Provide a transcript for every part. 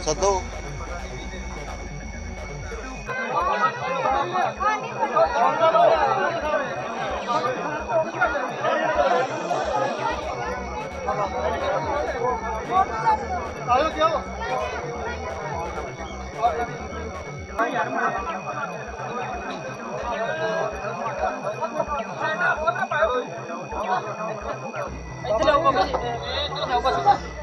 ਸੱਦੋ। ਨਾਲ ਹੋ ਠੀਕ ਹੈ ਰੋਈ ਦਾ ਨਹੀਂ ਹੁੰਦਾ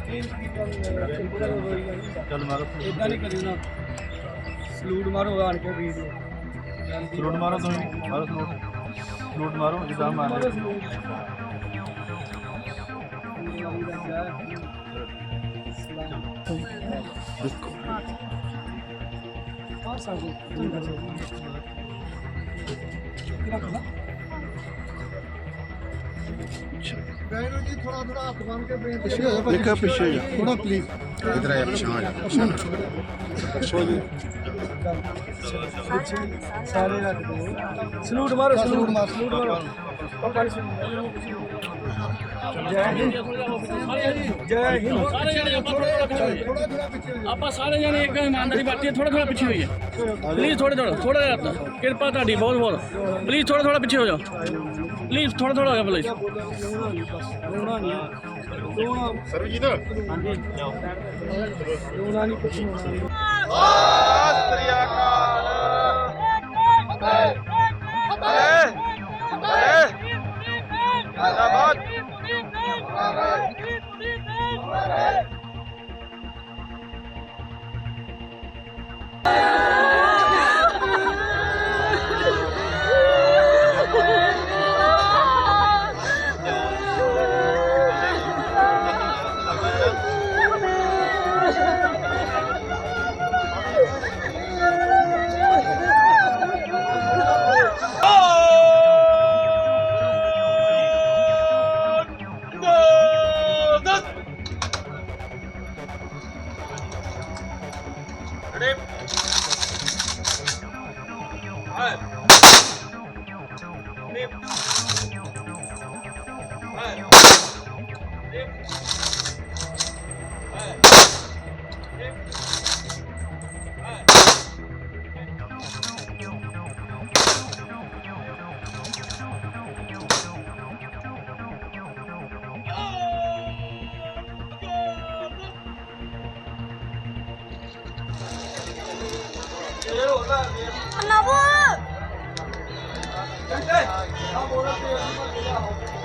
ਪਲੀਜ਼ ਕੀ ਕਰਨਾ ਸਿੰਪਲ ਰੋਈ ਦਾ ਨਹੀਂ ਚੱਲ ਮਾਰੋ ਇਦਾਂ ਨਹੀਂ ਕਰੀਦਾ। ਸਲੂਟ ਮਾਰੋ ਆਣ ਕੇ ਵੀਡੀਓ ਸਲੂਟ ਮਾਰੋ ਤੁਸੀਂ ਮਾਰੋ ਸਲੂਟ ਸਲੂਟ ਮਾਰੋ ਜਿੱਦਾਂ ਮਾਰਦੇ ਦੇਖਾ ਪਿੱਛੇ ਜਾ ਥੋੜਾ ਪਲੀਜ਼ ਇਧਰ ਆ ਪਿਛਾਂ ਆ ਜਾ ਸਾਰੇ ਰੱਖ ਦੋ ਸਲੂਟ ਮਾਰੋ ਸਲੂਟ। ਮਾਰ। ਸਲੂਟ ਮਾਰੋ। ਉਹ ਕਰ ਜੈ ਹਿੰਦ। ਜੈ ਹਿੰਦ। ਸਾਰੇ ਜਣੇ ਆਪਾਂ ਥੋੜਾ ਥੋੜਾ ਆਪਾਂ ਸਾਰੇ ਜਣੇ ਇੱਕ ਇਮਾਨਦਾਰੀ ਬਾਟੀ ਥੋੜਾ ਥੋੜਾ ਪਿੱਛੇ ਹੋਈਏ। ਪਲੀਜ਼ ਥੋੜਾ ਥੋੜਾ ਥੋੜਾ ਜਿਹਾ ਕਿਰਪਾ ਤੁਹਾਡੀ ਬਹੁਤ ਬਹੁਤ। ਪਲੀਜ਼ ਥੋੜਾ ਥੋੜਾ ਪਿੱਛੇ ਹੋ ਜਾਓ। ਪਲੀਜ਼ ਥੋੜਾ ਥੋੜਾ ਹੋ ਜਾਓ ਪਲੀਜ਼ ਰੋਣਾ ਨਹੀਂ ਰੋਣਾ ਸਰਵਜੀਤ ਹਾਂਜੀ। ਰੋਣਾ ਨਹੀਂ ਕੁਛ ਹੋਣਾ ਸ੍ਰੀ ਅਕਾਲ। Anna, wo? Hey, hey, hey.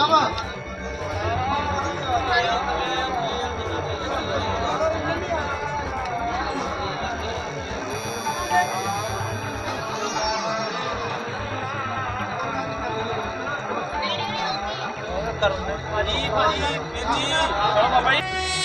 sama. करना भाजी भाजी मेथी बाबा भाई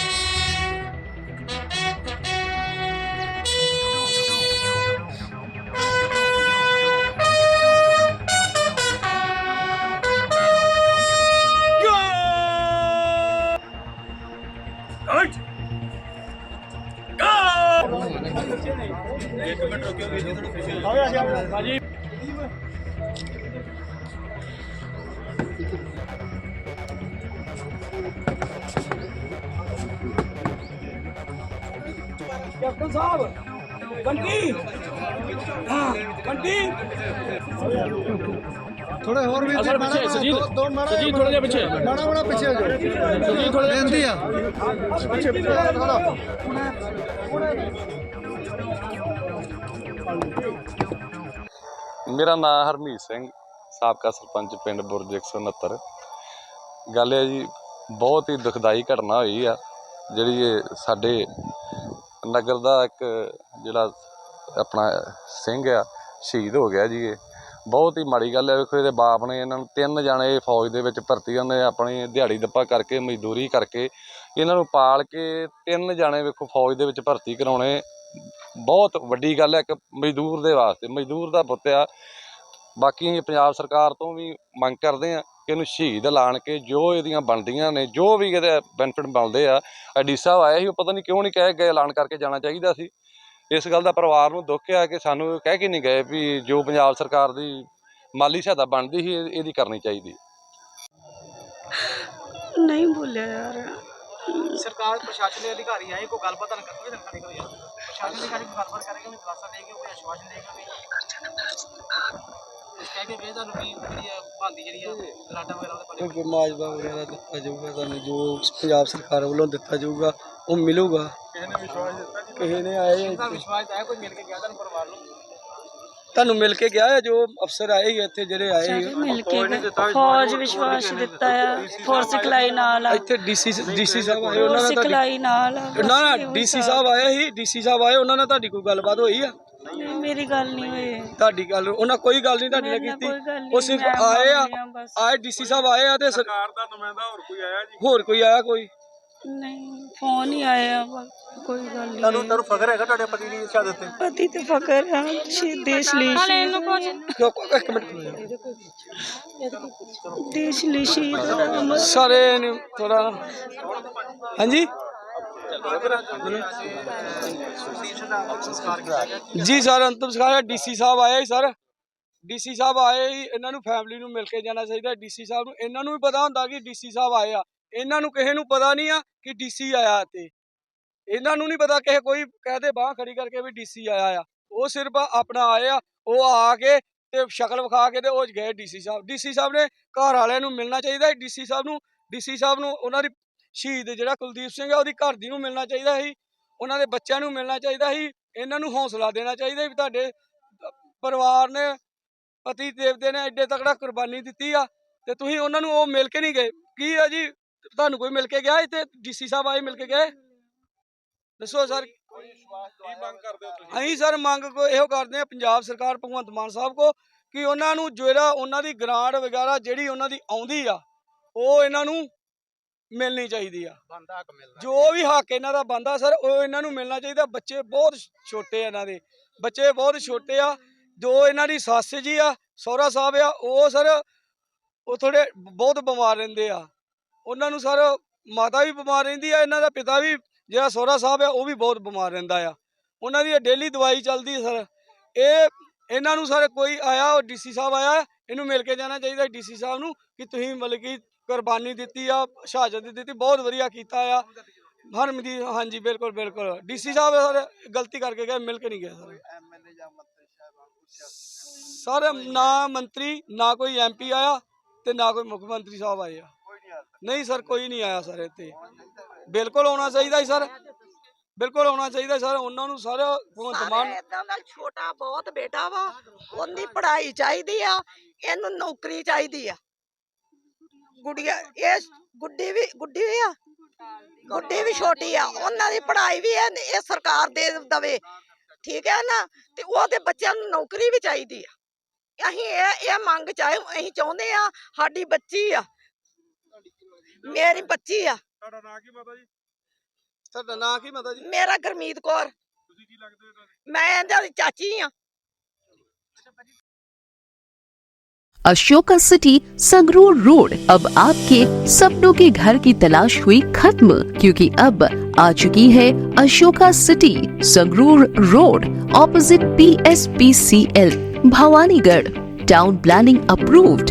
ਕੈਪਟਨ ਸਾਹਿਬ ਬੰਟੀ। ਹਾਂ ਬੰਟੀ। ਥੋੜੇ ਹੋਰ ਵੀ ਅਸਲ ਪਿੱਛੇ ਸਜੀਦ ਸਜੀਦ ਥੋੜਾ ਜਿਹਾ ਪਿੱਛੇ। ਮਾੜਾ ਮਾੜਾ ਪਿੱਛੇ ਹੋ ਜਾਓ। ਸਜੀਦ ਥੋੜਾ ਜਿਹਾ ਬੇਨਤੀ ਆ। ਪਿੱਛੇ। ਪਿੱਛੇ ਥੋੜਾ ਮੇਰਾ ਨਾਮ ਹਰਮੀਤ ਸਿੰਘ, ਸਾਬਕਾ ਸਰਪੰਚ ਪਿੰਡ ਬੁਰਜ 169 ਗੱਲ ਹੈ ਜੀ, ਬਹੁਤ ਹੀ ਦੁਖਦਾਈ ਘਟਨਾ ਹੋਈ ਆ, ਜਿਹੜੀ ਇਹ ਸਾਡੇ ਨਗਰ ਦਾ ਇੱਕ ਜਿਹੜਾ ਆਪਣਾ ਸਿੰਘ ਆ, ਸ਼ਹੀਦ ਹੋ ਗਿਆ ਜੀ ਇਹ। ਬਹੁਤ ਹੀ ਮਾੜੀ ਗੱਲ ਹੈ, ਵੇਖੋ ਇਹਦੇ ਬਾਪ ਨੇ ਇਹਨਾਂ ਨੂੰ ਤਿੰਨ ਜਾਣੇ ਫੌਜ ਦੇ ਵਿੱਚ ਭਰਤੀ ਹੁੰਦੇ ਆਪਣੀ ਦਿਹਾੜੀ ਦੱਪਾ ਕਰਕੇ, ਮਜ਼ਦੂਰੀ ਕਰਕੇ ਇਹਨਾਂ ਨੂੰ ਪਾਲ ਕੇ ਤਿੰਨ ਜਾਣੇ ਵੇਖੋ ਫੌਜ ਦੇ ਵਿੱਚ ਭਰਤੀ ਕਰਾਉਣੇ ਬਹੁਤ ਵੱਡੀ ਗੱਲ ਹੈ ਇੱਕ ਮਜ਼ਦੂਰ ਦੇ ਵਾਸਤੇ ਮਜ਼ਦੂਰ ਦਾ ਪੁੱਤ ਆ। ਬਾਕੀ ਪੰਜਾਬ ਸਰਕਾਰ ਤੋਂ ਵੀ ਮੰਗ ਕਰਦੇ ਆ ਕਿ ਇਹਨੂੰ ਸ਼ਹੀਦ ਐਲਾਨ ਕੇ ਜੋ ਇਹਦੀਆਂ ਬਣਦੀਆਂ ਨੇ ਜੋ ਵੀ ਇਹਦੇ ਬੈਨੀਫਿਟ ਮਿਲਦੇ ਆ ਐਡੀ ਸਾਹਿਬ ਆਇਆ ਸੀ ਉਹ ਪਤਾ ਨਹੀਂ ਕਿਉਂ ਨਹੀਂ ਕਹਿ ਗਏ ਐਲਾਨ ਕਰਕੇ ਜਾਣਾ ਚਾਹੀਦਾ ਸੀ। ਇਸ ਗੱਲ ਦਾ ਪਰਿਵਾਰ ਨੂੰ ਦੁੱਖ ਆ ਕਿ ਸਾਨੂੰ ਕਹਿ ਕੇ ਨਹੀਂ ਗਏ ਵੀ ਜੋ ਪੰਜਾਬ ਸਰਕਾਰ ਦੀ ਮਾਲੀ ਸਹਾਇਤਾ ਬਣਦੀ ਸੀ ਇਹ- ਇਹਦੀ ਕਰਨੀ ਚਾਹੀਦੀ। ਨਹੀਂ ਬੋਲਿਆ ਯਾਰ। ਸਰਕਾਰ ਪ੍ਰਸ਼ਾਸਨ ਦੇ ਅਧਿਕਾਰੀ ਆਏ ਕੋਈ ਗੱਲਬਾਤ ਨਾ ਕਰਨਗੇ ਸਰਕਾਰੀ ਕੋਈ ਯਾਰ ਪ੍ਰਸ਼ਾਸਨ ਦੇ ਅਧਿਕਾਰੀ ਕੋਈ ਗੱਲਬਾਤ ਕਰੇਗਾ ਉਹਨੂੰ ਦਿਲਾਸਾ ਦੇਗਾ ਕੋਈ ਆਸ਼ਵਾਸਨ ਦੇਗਾ ਵੀ ਇਸ ਕਹਿ ਕੇ ਗਏ ਤੁਹਾਨੂੰ ਵੀ ਜਿਹੜੀ ਆ ਭਾਂਦੀ ਜਿਹੜੀ ਆ ਗਰਾਟਾ ਵਗੈਰਾ ਉਹਦੇ ਬਾਰੇ ਕੋਈ ਮਾਜਬਾ ਵਗੈਰਾ ਦਿੱਤਾ ਜਾਊਗਾ ਤੁਹਾਨੂੰ ਜੋ ਪੰਜਾਬ ਸਰਕਾਰ ਵੱਲੋਂ ਦਿੱਤਾ ਜਾਊਗਾ ਉਹ ਮਿਲੂਗਾ। ਕਿਸੇ ਨੇ ਵਿਸ਼ਵਾਸ ਦਿੱਤਾ ਕਿਸੇ ਨੇ ਆਏ ਦਾ ਵਿਸ਼ਵਾਸ ਹੈ ਕੋਈ ਮਿਲ ਕੇ ਗਿਆ ਤੁਹਾਨੂੰ ਪਰਿਵਾਰ ਨੂੰ। ਤੁਹਾਨੂੰ ਮਿਲ ਕੇ ਗਿਆ ਹੈ ਜੋ ਅਫਸਰ ਆਏ ਸੀ ਇੱਥੇ ਜਿਹੜੇ ਆਏ ਸੀ ਮਿਲ ਕੇ ਗਏ। ਫੌਜ ਵਿਸ਼ਵਾਸ ਦਿੱਤਾ ਆ ਫੋਰਸ ਸਿਖਲਾਈ ਨਾਲ ਆ। ਇੱਥੇ ਡੀਸੀ ਡੀਸੀ ਸਾਹਿਬ ਆਏ ਉਹਨਾਂ ਫੋਰਸ ਨਾਲ ਤੁਹਾਡੀ ਸਿਖਲਾਈ ਨਾਲ ਆ ਨਾ ਨਾ ਡੀਸੀ ਸਾਹਿਬ ਆਏ ਸੀ ਡੀਸੀ ਸਾਹਿਬ ਆਏ ਉਹਨਾਂ ਨਾਲ ਤੁਹਾਡੀ ਕੋਈ ਗੱਲਬਾਤ ਹੋਈ ਆ? ਨਹੀਂ, ਮੇਰੀ ਗੱਲ ਨਹੀਂ ਹੋਈ। ਤੁਹਾਡੀ ਗੱਲ ਉਹਨਾਂ ਕੋਈ ਗੱਲ ਨਹੀਂ ਤੁਹਾਡੀ ਨਾਲ ਮੇਰੇ ਨਾਲ ਕੀਤੀ? ਕੋਈ ਗੱਲ ਨਹੀਂ, ਉਹ ਸਿਰਫ ਮੈਂ ਆਏ ਆ ਹਾਂ ਬਸ। ਆਏ ਡੀਸੀ ਸਾਹਿਬ ਆਏ ਆ ਤੇ ਸਰਕਾਰ ਦਾ ਨੁਮਾਇੰਦਾ ਹੋਰ ਕੋਈ ਆਇਆ ਜੀ? ਹੋਰ ਕੋਈ ਆਇਆ ਕੋਈ? ਨਹੀਂ ਫੋਨ ਹੀ ਆਇਆ ਬਸ, ਕੋਈ ਗੱਲ ਨਹੀਂ ਤੁਹਾਨੂੰ ਤੁਹਾਨੂੰ ਫਖਰ ਹੈਗਾ ਤੁਹਾਡੇ ਪਤੀ ਦੀ ਸ਼ਹਾਦਤ ਤੇ? ਪਤੀ ਤੇ ਫਕਰ ਆ ਸ਼ਹੀਦ ਦੇਸ਼ ਲਈ ਸ਼ਹੀਦ। ਰੁਕੋ, ਇੱਕ ਮਿੰਟ। ਦੇਸ਼ ਲਈ ਸ਼ਹੀਦ ਹੋਇਆ। ਸਾਰੇ ਨੇ ਥੋੜਾ ਹਾਂਜੀ? ਜੀ ਸਰ ਅੰਤਮ ਸੰਸਕਾਰ ਡੀਸੀ ਸਾਹਿਬ ਆਏ ਸੀ ਸਰ। ਡੀਸੀ ਸਾਹਿਬ ਆਏ ਸੀ ਇਹਨਾਂ ਨੂੰ ਫੈਮਿਲੀ ਨੂੰ ਮਿਲ ਕੇ ਜਾਣਾ ਚਾਹੀਦਾ। ਡੀਸੀ ਸਾਹਿਬ ਨੂੰ ਇਹਨਾਂ ਨੂੰ ਵੀ ਪਤਾ ਹੁੰਦਾ ਕਿ ਡੀਸੀ ਸਾਹਿਬ ਆਏ ਆ। ਇਹਨਾਂ ਨੂੰ ਕਿਸੇ ਨੂੰ ਪਤਾ ਨਹੀਂ ਆ ਕਿ ਡੀਸੀ ਆਇਆ ਤੇ ਇਹਨਾਂ ਨੂੰ ਨਹੀਂ ਪਤਾ ਕਿਸੇ ਕੋਈ ਕਹਦੇ ਬਾਹ ਖੜੀ ਕਰਕੇ ਵੀ ਡੀਸੀ ਆਇਆ ਆ। ਉਹ ਸਿਰਫ ਆਪਣਾ ਆਏ ਆ, ਉਹ ਆ ਕੇ ਤੇ ਸ਼ਕਲ ਵਿਖਾ ਕੇ ਤੇ ਉਹ ਗਏ ਡੀਸੀ ਸਾਹਿਬ। ਡੀਸੀ ਸਾਹਿਬ ਨੇ ਘਰ ਵਾਲਿਆਂ ਨੂੰ ਮਿਲਣਾ ਚਾਹੀਦਾ ਡੀਸੀ ਸਾਹਿਬ ਨੂੰ ਡੀਸੀ ਸਾਹਿਬ ਨੂੰ ਉਹਨਾਂ ਦੀ ਸ਼ਹੀਦ ਜਿਹੜਾ ਕੁਲਦੀਪ ਸਿੰਘ ਹੈ ਉਹਦੀ ਘਰ ਦੀ ਨੂੰ ਮਿਲਣਾ ਚਾਹੀਦਾ ਸੀ। ਉਹਨਾਂ ਦੇ ਬੱਚਿਆਂ ਨੂੰ ਮਿਲਣਾ ਚਾਹੀਦਾ ਸੀ। ਇਹਨਾਂ ਨੂੰ ਹੌਸਲਾ ਦੇਣਾ ਚਾਹੀਦਾ ਵੀ ਤੁਹਾਡੇ ਪਰਿਵਾਰ ਨੇ ਪਤੀ ਦੇਵਤੇ ਨੇ ਐਡੇ ਤਕੜਾ ਕੁਰਬਾਨੀ ਦਿੱਤੀ ਆ ਤੇ ਤੁਸੀਂ ਉਹਨਾਂ ਨੂੰ ਉਹ ਮਿਲ ਕੇ ਨਹੀਂ ਗਏ। ਕੀ ਆ ਜੀ? ਤੁਹਾਨੂੰ ਕੋਈ ਮਿਲ ਕੇ ਗਿਆ ਇੱਥੇ? ਡੀਸੀ ਸਾਹਿਬ ਆਏ ਮਿਲ ਕੇ ਗਏ? ਦੱਸੋ ਸਰ। ਅਸੀਂ ਸਰ ਮੰਗ ਕੋ ਇਹੋ ਕਰਦੇ ਆ ਪੰਜਾਬ ਸਰਕਾਰ ਭਗਵੰਤ ਮਾਨ ਸਾਹਿਬ ਕੋ ਕਿ ਉਹਨਾਂ ਨੂੰ ਜਿਹੜਾ ਉਹਨਾਂ ਦੀ ਗ੍ਰਾਂਟ ਵਗੈਰਾ ਜਿਹੜੀ ਉਹਨਾਂ ਦੀ ਆਉਂਦੀ ਆ ਉਹ ਇਹਨਾਂ ਨੂੰ ਮਿਲਣੀ ਚਾਹੀਦੀ ਆ। ਜੋ ਵੀ ਹੱਕ ਇਹਨਾਂ ਦਾ ਬੰਦਾ ਸਰ ਉਹ ਇਹਨਾਂ ਨੂੰ ਮਿਲਣਾ ਚਾਹੀਦਾ। ਬੱਚੇ ਬਹੁਤ ਛੋਟੇ ਆ ਇਹਨਾਂ ਦੇ। ਬੱਚੇ ਬਹੁਤ ਛੋਟੇ ਆ। ਜੋ ਇਹਨਾਂ ਦੀ ਸੱਸ ਜੀ ਆ ਸਹੁਰਾ ਸਾਹਿਬ ਆ ਉਹ ਸਰ ਉਹ ਥੋੜੇ ਬਹੁਤ ਬਿਮਾਰ ਰਹਿੰਦੇ ਆ। ਉਹਨਾਂ ਨੂੰ ਸਰ ਮਾਤਾ ਵੀ ਬਿਮਾਰ ਰਹਿੰਦੀ ਆ ਇਹਨਾਂ ਦਾ ਪਿਤਾ ਵੀ ਜਿਹੜਾ ਸਹੁਰਾ ਸਾਹਿਬ ਆ ਉਹ ਵੀ ਬਹੁਤ ਬਿਮਾਰ ਰਹਿੰਦਾ ਆ। ਉਹਨਾਂ ਦੀ ਡੇਲੀ ਦਵਾਈ ਚੱਲਦੀ ਸਰ। ਇਹ ਇਹਨਾਂ ਨੂੰ ਸਰ ਕੋਈ ਆਇਆ ਉਹ ਡੀਸੀ ਸਾਹਿਬ ਆਇਆ ਇਹਨੂੰ ਮਿਲ ਕੇ ਜਾਣਾ ਚਾਹੀਦਾ ਡੀਸੀ ਸਾਹਿਬ ਨੂੰ ਕਿ ਤੁਸੀਂ ਮਤਲਬ ਕਿ ਕੁਰਬਾਨੀ ਦਿੱਤੀ ਆ ਸ਼ਹਾਦਤ ਦਿੱਤੀ ਬਹੁਤ ਵਧੀਆ ਕੀਤਾ ਆ। ਹਰਮ ਦੀ ਹਾਂਜੀ ਬਿਲਕੁਲ ਬਿਲਕੁਲ। ਡੀਸੀ ਸਾਹਿਬ ਸਰ ਗਲਤੀ ਕਰਕੇ ਗਏ ਮਿਲ ਕੇ ਨਹੀਂ ਗਏ ਸਰ। ਸਰ ਨਾ ਮੰਤਰੀ ਨਾ ਕੋਈ ਐਮਪੀ ਆਇਆ ਤੇ ਨਾ ਕੋਈ ਮੁੱਖ ਮੰਤਰੀ ਸਾਹਿਬ ਆਏ ਆ। ਨਹੀਂ ਸਰ ਕੋਈ ਨਹੀਂ ਆਇਆ ਸਰ ਇੱਥੇ। ਬਿਲਕੁਲ ਆਉਣਾ ਚਾਹੀਦਾ ਸੀ ਸਰ। ਬਿਲਕੁਲ ਆਉਣਾ ਚਾਹੀਦਾ ਸਰ। ਉਹਨਾਂ ਨੂੰ ਸਰ ਭਗਵੰਤ ਮਾਨ ਇਦਾਂ ਦਾ ਛੋਟਾ ਬਹੁਤ ਬੇਟਾ ਵਾ। ਉਹਦੀ ਪੜ੍ਹਾਈ ਚਾਹੀਦੀ ਆ। ਇਹਨੂੰ ਨੌਕਰੀ ਚਾਹੀਦੀ ਆ। ਗੁੜੀਆ ਇਹ ਗੁੱਡੀ ਵੀ ਗੁੱਡੀ ਵੀ ਆ? ਗੁੱਡੀ ਵੀ ਛੋਟੀ ਆ। ਉਹਨਾਂ ਦੀ ਪੜ੍ਹਾਈ ਵੀ ਇਹ ਇਹ ਸਰਕਾਰ ਦੇ ਦਵੇ। ਠੀਕ ਹੈ ਨਾ? ਤੇ ਉਹਦੇ ਬੱਚਿਆਂ ਨੂੰ ਨੌਕਰੀ ਵੀ ਚਾਹੀਦੀ ਆ। ਅਸੀਂ ਇਹ ਇਹ ਮੰਗ ਚਾਹੇ ਅਸੀਂ ਚਾਹੁੰਦੇ ਆ ਸਾਡੀ ਬੱਚੀ ਆ। ਮੇਰੀ ਬੱਚੀ ਆ ਤੁਹਾਡਾ ਨਾਂ ਕੀ ਮਾਤਾ ਜੀ ਤੁਹਾਡਾ ਨਾਂ ਕੀ ਮਾਤਾ ਜੀ ਮੇਰਾ ਗੁਰਮੀਤ ਕੌਰ ਤੁਸੀਂ ਕੀ ਲੱਗਦੇ ਹੋ ਮੈਂ ਇਹਨਾਂ ਦੀ ਚਾਚੀ ਆ अशोका सिटी संगरूर रोड अब आपके सपनों के घर की तलाश हुई खत्म क्योंकि अब आ चुकी है Ashoka city Sangrur road opposite P S P C L Bhawanigarh town planning approved